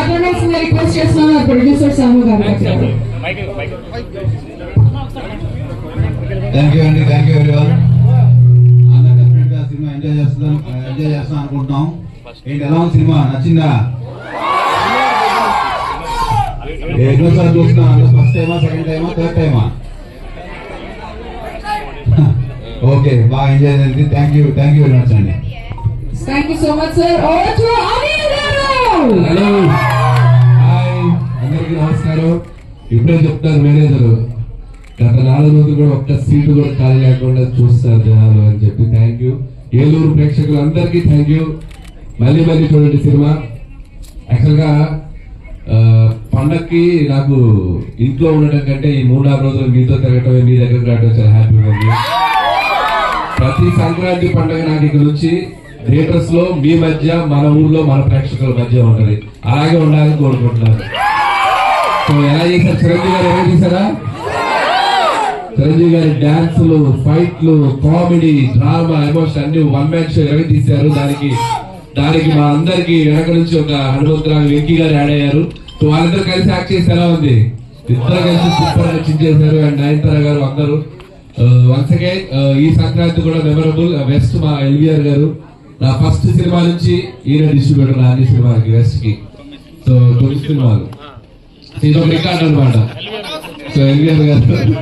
Nagaraju request చేస్తున్నారు producer సాము గారు థ్యాంక్ యూ అండి థ్యాంక్ యూ ఎవరివన్ అందరు డెఫినెట్గా సినిమా ఎంజాయ్ చేస్తాం ఎంజాయ్ చేస్తాం అనుకుంటున్నాం ఏంటి ఎలా ఉంది సినిమా నచ్చిందా ఎన్నోసార్లు చూస్తున్నా ఫస్ట్ టైమా సెకండ్ టైమా థర్డ్ టైమా ఓకే బాగా ఎంజాయ్ చేయండి thank you thank you very much అండి thank you so much sir over to Anil గారు హలో హాయ్ ఎందుకు నమస్కారం ఇప్పుడే చెప్తారు మేనేజర్. గత నాలుగు రోజులు కూడా ఒక్క సీటు కూడా ఖాళీ లేకుండా చూస్తారు జనాలు అని చెప్పి థ్యాంక్ యూ ఏలూరు ప్రేక్షకులందరికీ థ్యాంక్ యూ మళ్ళీ మళ్ళీ చూడండి సినిమా. యాక్చువల్గా పండక్కి నాకు ఇంట్లో ఉండటం కంటే ఈ మూడు నాలుగు రోజులు మీతో తిరగటమే మీ దగ్గర రావడం చాలా హ్యాపీగా ఉంది ప్రతి సంక్రాంతి పండుగ నాకు ఇక్కడ నుంచి థియేటర్స్లో మీ మధ్య మన ఊర్లో మన ప్రేక్షకుల మధ్య ఉంటది. అలాగే ఉండాలని కోరుకుంటున్నాను. ఎలా చేశారు? చిరంజీవి గారు ఎలా చేశారా? చిరంజీవి గారి డాన్సులు ఫైట్లు కామెడీ డ్రామా ఎమోషన్ అన్ని వన్ మ్యాన్ షో ఎలా తీశారు? దానికి దానికి మా అందరికి వెనక నుంచి ఒక హనుమంతరావు వెంకీ గారు యాడ్ అయ్యారు. సో వాళ్ళిద్దరు కలిసి యాక్ట్ చేసి ఎలా ఉంది? ఇద్దరు కలిసి సూపర్గా చేశారు అండ్ నయనతార గారు అందరూ. వన్స్ అగైన్ ఈ సంక్రాంతి కూడా మెమరబుల్ వెస్ట్ మా ఎల్విఆర్ గారు. నా ఫస్ట్ సినిమా నుంచి ఈయన డిస్ట్రిబ్యూటర్ నా అన్ని సినిమాకి వెస్ట్కి. సో తొలి సినిమాలు. ఇది ఒక రికార్డ్ అనమాట సో ఎన్వీఆర్ గారు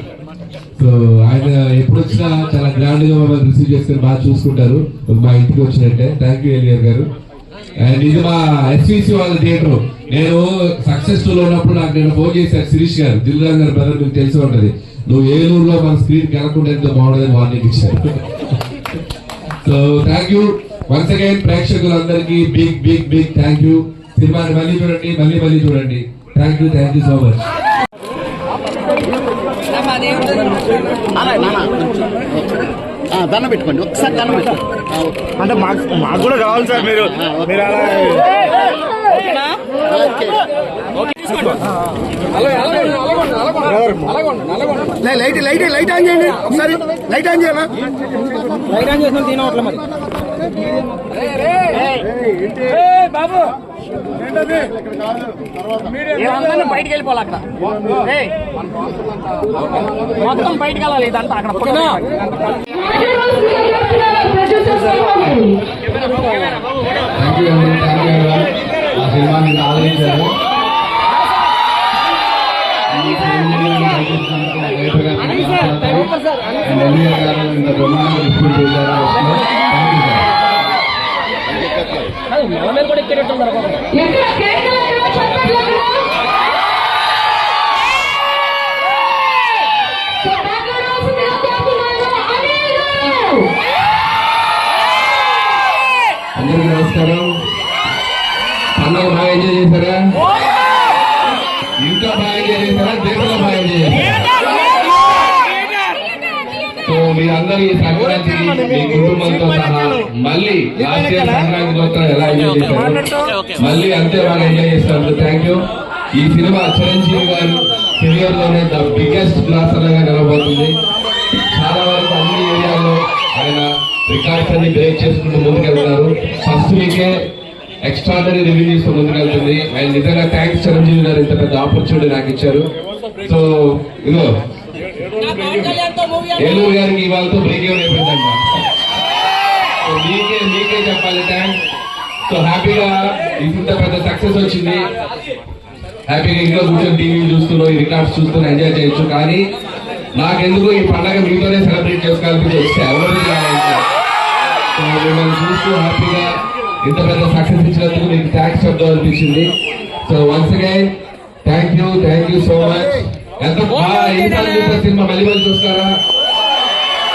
సో ఆయన ఎప్పుడు వచ్చినా చాలా గ్రాండ్గా మమ్మల్ని రిసీవ్ చేసుకుని బాగా చూసుకుంటారు. మా ఇంటికి వచ్చినట్టే. థ్యాంక్ యూ ఎన్వీఆర్ గారు. అండ్ ఇది మా ఎస్విసి వాళ్ళ థియేటర్. నేను సక్సెస్ఫుల్ ఉన్నప్పుడు నాకు నేను ఫోన్ చేశాను శిరీష్ గారు. దిల్రాజ్ గారి బ్రదర్ మీకు తెలిసి ఉంటది. నువ్వు ఏలూరులో మన స్క్రీన్ కలగకుండా ఎంతో బాగుండదని వార్నింగ్ ఇచ్చారు. So thank you once again ప్రేక్షకులందరికీ big big big thank you సినిమాని మళ్ళీ చూడండి మళ్ళీ మళ్ళీ చూడండి. Thank you thank you so much దండం పెట్టుకోండి. ఒకసారి దండం పెట్టుకోండి. అంటే మాకు మాకు కూడా కావాలి సార్ మీరు. మీరు అలా లైట్ లైట్ లైట్ ఆన్ చేయండి. ఒకసారి లైట్ ఆన్ చేయాలా? లైట్ ఆన్ చేసిన తినవట్లే మరి. బాబు. బయటికి వెళ్ళిపోవాలి అక్కడ. మొత్తం బయటికి వెళ్ళాలి ఇదంతా అక్కడ. గారు సాము అందరికీ నమస్కారం. పండుగ బాగా ఎంజాయ్ చేశారా? ఇంకా బాగా ఎంజాయ్ చేశారా? దేశంలో బాగా ఎంజాయ్ చేశారా? సో మీరందరూ ఈ సంక్రాంతికి మీ కుటుంబంతో సహా మళ్ళీ లాస్ట్ ఇయర్ సంక్రాంతి మొత్తం ఎలా ఎంజాయ్ చేశారు? మళ్ళీ అంతే బాగా ఎంజాయ్ చేస్తారు. థ్యాంక్ యూ ఈ సినిమా చిరంజీవి గారు కెరియర్లోనే ద బిగ్గెస్ట్ బ్లాస్టర్గా నిలబోతుంది చాలా వరకు అన్ని ఏరియాల్లో ఆయన రికార్డ్స్ అన్ని బ్రేక్ చేసుకుంటూ ముందుకెళ్తున్నారు. ఫస్ట్ వీకే ఎక్స్ట్రాడనరీ రివ్యూస్తో ముందుకెళ్తుంది. అండ్ నిజంగా థ్యాంక్స్ చిరంజీవి గారు ఇంత పెద్ద ఆపర్చునిటీ నాకు ఇచ్చారు. సో ఇదో ఏలూరు గారికి ఇవాళతో బ్రేక్ అయిపోయిందంట మీకే మీకే చెప్పాలి థ్యాంక్స్ సో హ్యాపీగా ఇంత పెద్ద సక్సెస్ వచ్చింది. హ్యాపీగా ఇంట్లో కూర్చొని టీవీ చూస్తున్నాం ఈ రికార్డ్స్ చూస్తూ ఎంజాయ్ చేయొచ్చు. కానీ నాకెందుకు ఈ పండగ మీతోనే సెలబ్రేట్ చేసుకోవాలని వచ్చి ఎవరు సో మిమ్మల్ని చూస్తూ హ్యాపీగా ఇంత పెద్ద సక్సెస్ ఇచ్చినందుకు మీకు థ్యాంక్స్ చెప్దాం అనిపించింది so once again thank you thank you so much ఎంత బాగా ఎన్నిసార్లు సినిమా మళ్ళీ మళ్ళీ చూస్తారా?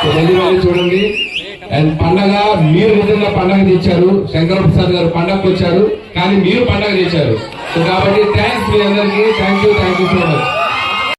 సో మళ్ళీ మళ్ళీ చూడండి. అండ్ పండగ మీరు నిజంగా పండగ తెచ్చారు. శంకర ప్రసాద్ గారు పండగకు వచ్చారు కానీ మీరు పండగ తెచ్చారు. సో కాబట్టి థ్యాంక్స్ మీ అందరికీ. Thank you thank you so much